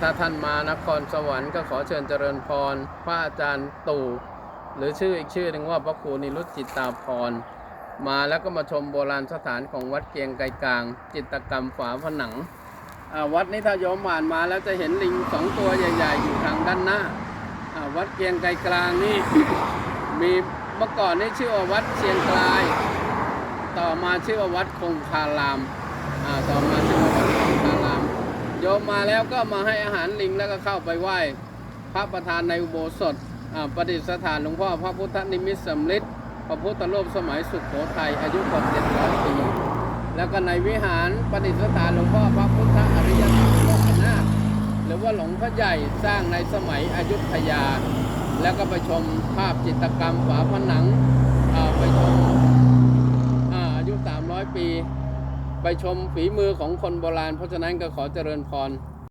ถ้าท่านมานครสวรรค์ก็ขอเชิญเจริญพร พระอาจารย์ตู่หรือชื่ออีกชื่อหนึ่งว่าพระครูนิรุตจิตตาพร มาแล้วก็มาชมโบราณสถานของวัดเกียงไกรกลาง จิตรกรรมฝาผนัง วัดนี้ถ้าโยมผ่านมาแล้วจะเห็นลิงสองตัวใหญ่ ๆ อยู่ทางด้านหน้า วัดเกียงไกรกลางนี่มีเมื่อก่อนนี่ชื่อว่าวัดเชียงกลาย ต่อมาชื่อว่าวัดคงคารามต่อมา มมาแล้วก็มาให้อาหารลิงแล้วก็เข้าไปไหว้พระประธานในอุโบสถประดิษฐานหลวงพ่อพระพุทธนิมิตสำริดพระพุทธรูปสมัยสุขโขทัยอายุกว่า700 ปี แล้วก็ในวิหารประดิษฐานหลวงพ่อพระพุทธอริยสัจโลกนาถหรือว่าหลวงพ่อใหญ่สร้างในสมัยอยุธยา แล้วก็ไปชมภาพจิตรกรรมฝาผนังไปชมออายุ 300 ปี ไปชมฝีมือของคนโบราณ เพราะฉะนั้นก็ขอเจริญพร